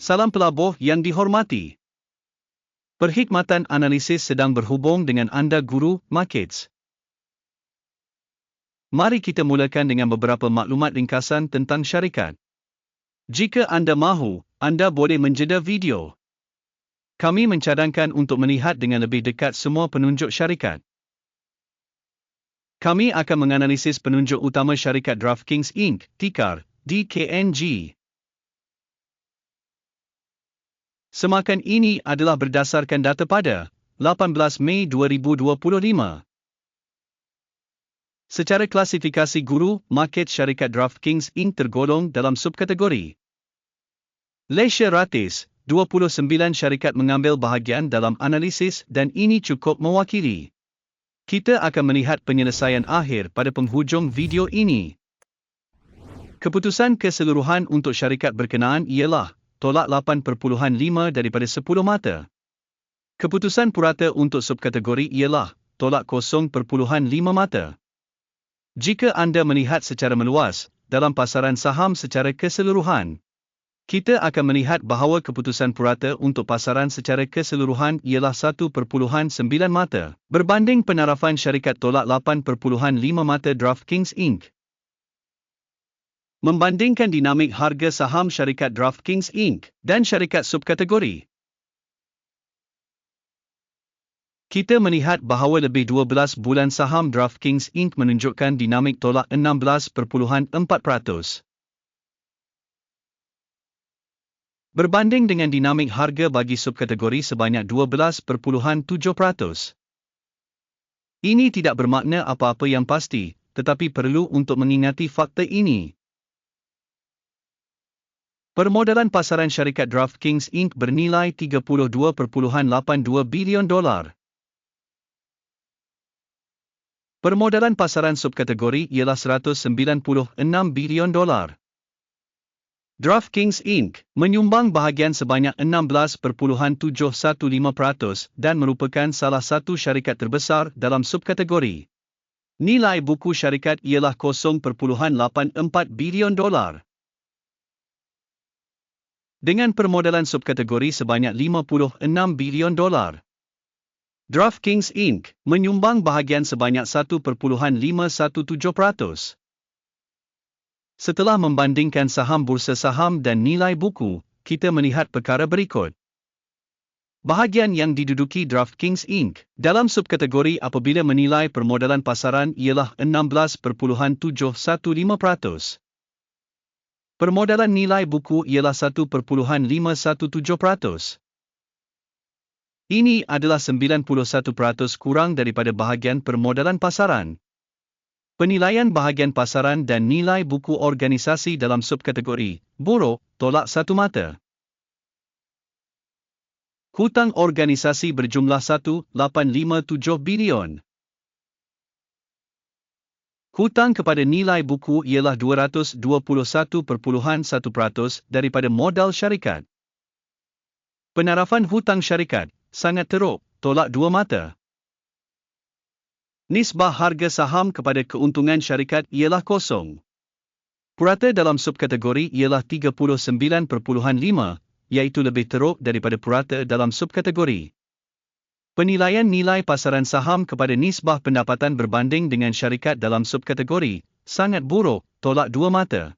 Salam pelabuh yang dihormati. Perkhidmatan analisis sedang berhubung dengan anda Guru Markets. Mari kita mulakan dengan beberapa maklumat ringkasan tentang syarikat. Jika anda mahu, anda boleh menjeda video. Kami mencadangkan untuk melihat dengan lebih dekat semua penunjuk syarikat. Kami akan menganalisis penunjuk utama syarikat DraftKings Inc., tikar DKNG. Semakan ini adalah berdasarkan data pada 18 Mei 2025. Secara klasifikasi guru, market syarikat DraftKings Inc. tergolong dalam subkategori. Leisure Ratis, 29 syarikat mengambil bahagian dalam analisis dan ini cukup mewakili. Kita akan melihat penyelesaian akhir pada penghujung video ini. Keputusan keseluruhan untuk syarikat berkenaan ialah tolak 8.5 daripada 10 mata. Keputusan purata untuk subkategori ialah tolak 0.5 mata. Jika anda melihat secara meluas dalam pasaran saham secara keseluruhan, kita akan melihat bahawa keputusan purata untuk pasaran secara keseluruhan ialah 1.9 mata berbanding penarafan syarikat tolak 8.5 mata DraftKings Inc membandingkan dinamik harga saham syarikat DraftKings Inc. dan syarikat subkategori. Kita melihat bahawa lebih 12 bulan saham DraftKings Inc. menunjukkan dinamik tolak 16.4%. Berbanding dengan dinamik harga bagi subkategori sebanyak 12.7%. Ini tidak bermakna apa-apa yang pasti, tetapi perlu untuk mengingati fakta ini. Permodalan pasaran syarikat DraftKings Inc. bernilai 32.82 bilion dolar. Permodalan pasaran subkategori ialah 196 bilion dolar. DraftKings Inc. menyumbang bahagian sebanyak 16.715% dan merupakan salah satu syarikat terbesar dalam subkategori. Nilai buku syarikat ialah 0.84 bilion dolar dengan permodalan subkategori sebanyak 56 bilion dolar. DraftKings Inc. menyumbang bahagian sebanyak 1.517%. Setelah membandingkan saham bursa saham dan nilai buku, kita melihat perkara berikut. Bahagian yang diduduki DraftKings Inc. dalam subkategori apabila menilai permodalan pasaran ialah 16.715%. Permodalan nilai buku ialah 1.517%. Ini adalah 91% kurang daripada bahagian permodalan pasaran. Penilaian bahagian pasaran dan nilai buku organisasi dalam subkategori, buruk, tolak satu mata. Hutang organisasi berjumlah 1.857 bilion. Hutang kepada nilai buku ialah 221.1% daripada modal syarikat. Penarafan hutang syarikat sangat teruk, tolak dua mata. Nisbah harga saham kepada keuntungan syarikat ialah kosong. Purata dalam subkategori ialah 39.5, iaitu lebih teruk daripada purata dalam subkategori. Penilaian nilai pasaran saham kepada nisbah pendapatan berbanding dengan syarikat dalam subkategori sangat buruk, tolak dua mata.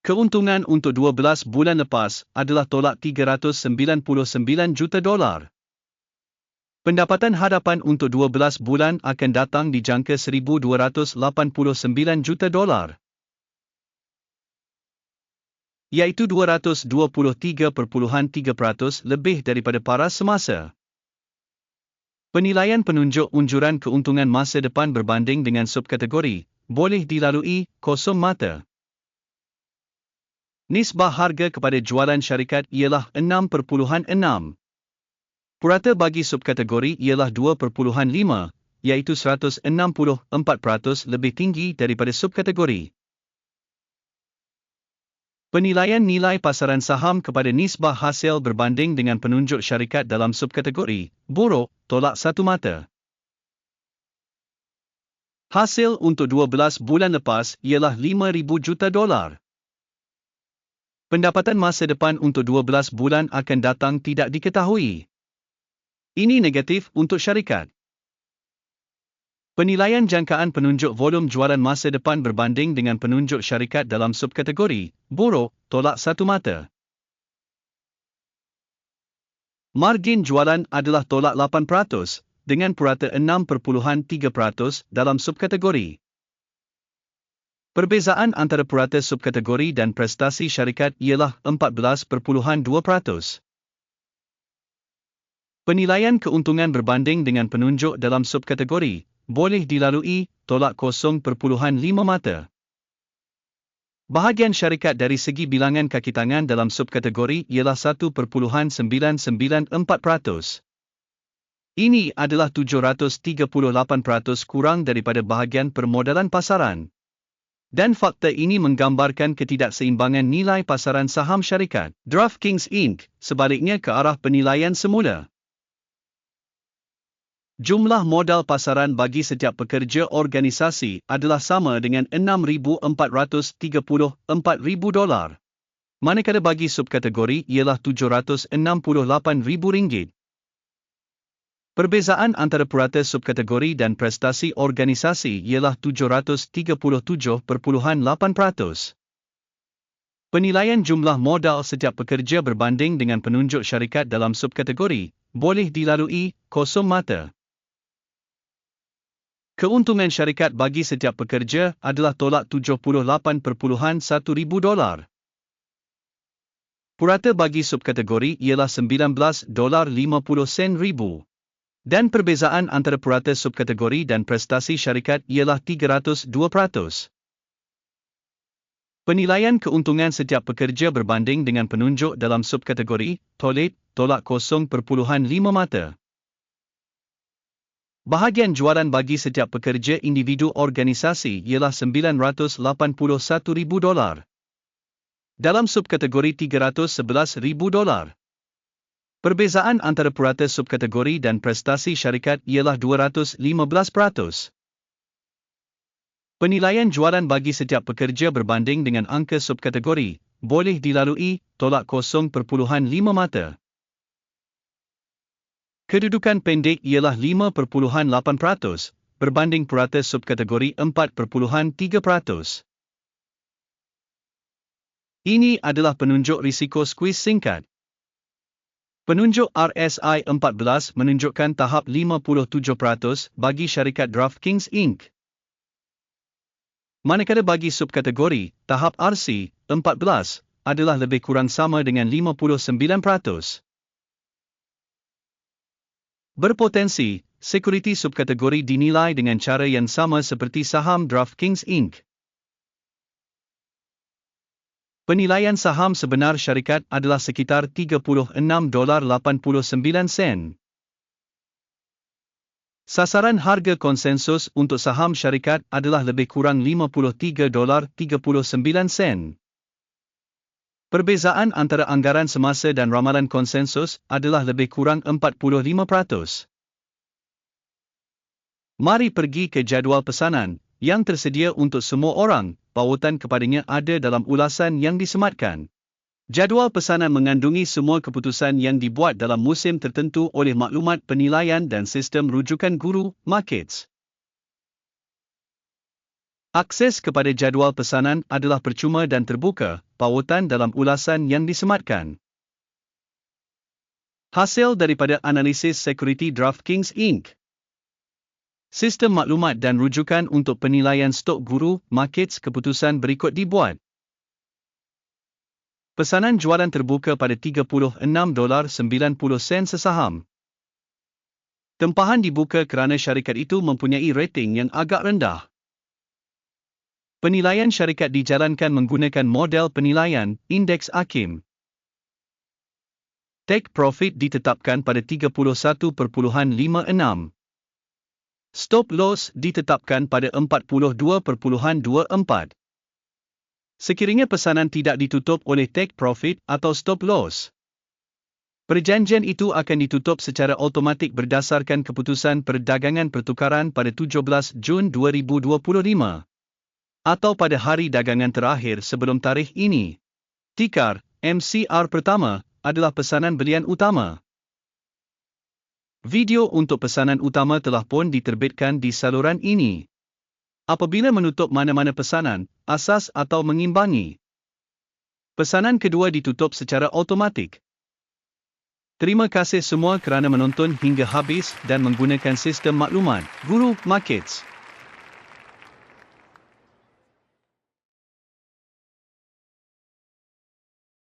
Keuntungan untuk 12 bulan lepas adalah tolak 399 juta dolar. Pendapatan hadapan untuk 12 bulan akan datang dijangka 1289 juta dolar iaitu 223.3% lebih daripada paras semasa. Penilaian penunjuk unjuran keuntungan masa depan berbanding dengan subkategori boleh dilalui kosong mata. Nisbah harga kepada jualan syarikat ialah 6.6. Purata bagi subkategori ialah 2.5, iaitu 164% lebih tinggi daripada subkategori. Penilaian nilai pasaran saham kepada nisbah hasil berbanding dengan penunjuk syarikat dalam subkategori, buruk, tolak satu mata. Hasil untuk 12 bulan lepas ialah 5,000 juta dolar. Pendapatan masa depan untuk 12 bulan akan datang tidak diketahui. Ini negatif untuk syarikat. Penilaian jangkaan penunjuk volum jualan masa depan berbanding dengan penunjuk syarikat dalam subkategori, buruk, tolak satu mata. Margin jualan adalah tolak 8% dengan purata 6.3% dalam subkategori. Perbezaan antara purata subkategori dan prestasi syarikat ialah 14.2%. Penilaian keuntungan berbanding dengan penunjuk dalam subkategori boleh dilalui tolak 0.5 mata. Bahagian syarikat dari segi bilangan kaki tangan dalam subkategori ialah 1.994%. Ini adalah 738% kurang daripada bahagian permodalan pasaran. Dan fakta ini menggambarkan ketidakseimbangan nilai pasaran saham syarikat DraftKings Inc. sebaliknya ke arah penilaian semula. Jumlah modal pasaran bagi setiap pekerja organisasi adalah sama dengan 6,434,000 dolar. Manakala bagi subkategori ialah 768,000 ringgit. Perbezaan antara purata subkategori dan prestasi organisasi ialah 737.8%. Penilaian jumlah modal setiap pekerja berbanding dengan penunjuk syarikat dalam subkategori boleh dilalui kosong mata. Keuntungan syarikat bagi setiap pekerja adalah tolak 78.1 ribu dolar. Purata bagi subkategori ialah 19 dolar 50 sen ribu. Dan perbezaan antara purata subkategori dan prestasi syarikat ialah 302%. Penilaian keuntungan setiap pekerja berbanding dengan penunjuk dalam subkategori, tolit, tolak 0.5 mata. Bahagian jualan bagi setiap pekerja individu organisasi ialah 981,000 dolar. Dalam subkategori 311,000 dolar. Perbezaan antara purata subkategori dan prestasi syarikat ialah 215%. Penilaian jualan bagi setiap pekerja berbanding dengan angka subkategori boleh dilalui tolak 0.5 mata. Kedudukan pendek ialah 5.8% berbanding purata subkategori 4.3%. Ini adalah penunjuk risiko squeeze singkat. Penunjuk RSI 14 menunjukkan tahap 57% bagi syarikat DraftKings Inc. Manakala bagi subkategori, tahap RC 14 adalah lebih kurang sama dengan 59%. Berpotensi, sekuriti subkategori dinilai dengan cara yang sama seperti saham DraftKings Inc. Penilaian saham sebenar syarikat adalah sekitar 36 dolar 89 sen. Sasaran harga konsensus untuk saham syarikat adalah lebih kurang 53 dolar 39 sen. Perbezaan antara anggaran semasa dan ramalan konsensus adalah lebih kurang 45%. Mari pergi ke jadual pesanan yang tersedia untuk semua orang. Pautan kepadanya ada dalam ulasan yang disematkan. Jadual pesanan mengandungi semua keputusan yang dibuat dalam musim tertentu oleh maklumat penilaian dan sistem rujukan guru, markets. Akses kepada jadual pesanan adalah percuma dan terbuka, pautan dalam ulasan yang disematkan. Hasil daripada analisis Security DraftKings Inc. Sistem maklumat dan rujukan untuk penilaian stok guru, markets keputusan berikut dibuat. Pesanan jualan terbuka pada 36 dolar 90 sen sesaham. Tempahan dibuka kerana syarikat itu mempunyai rating yang agak rendah. Penilaian syarikat dijalankan menggunakan model penilaian Indeks Akim. Take profit ditetapkan pada 31.56. Stop loss ditetapkan pada 42.24. Sekiranya pesanan tidak ditutup oleh take profit atau stop loss, perjanjian itu akan ditutup secara automatik berdasarkan keputusan perdagangan pertukaran pada 17 Jun 2025 atau pada hari dagangan terakhir sebelum tarikh ini. Tikar, MCR pertama, adalah pesanan belian utama. Video untuk pesanan utama telah pun diterbitkan di saluran ini. Apabila menutup mana-mana pesanan, asas atau mengimbangi. Pesanan kedua ditutup secara automatik. Terima kasih semua kerana menonton hingga habis dan menggunakan sistem maklumat Guru Markets.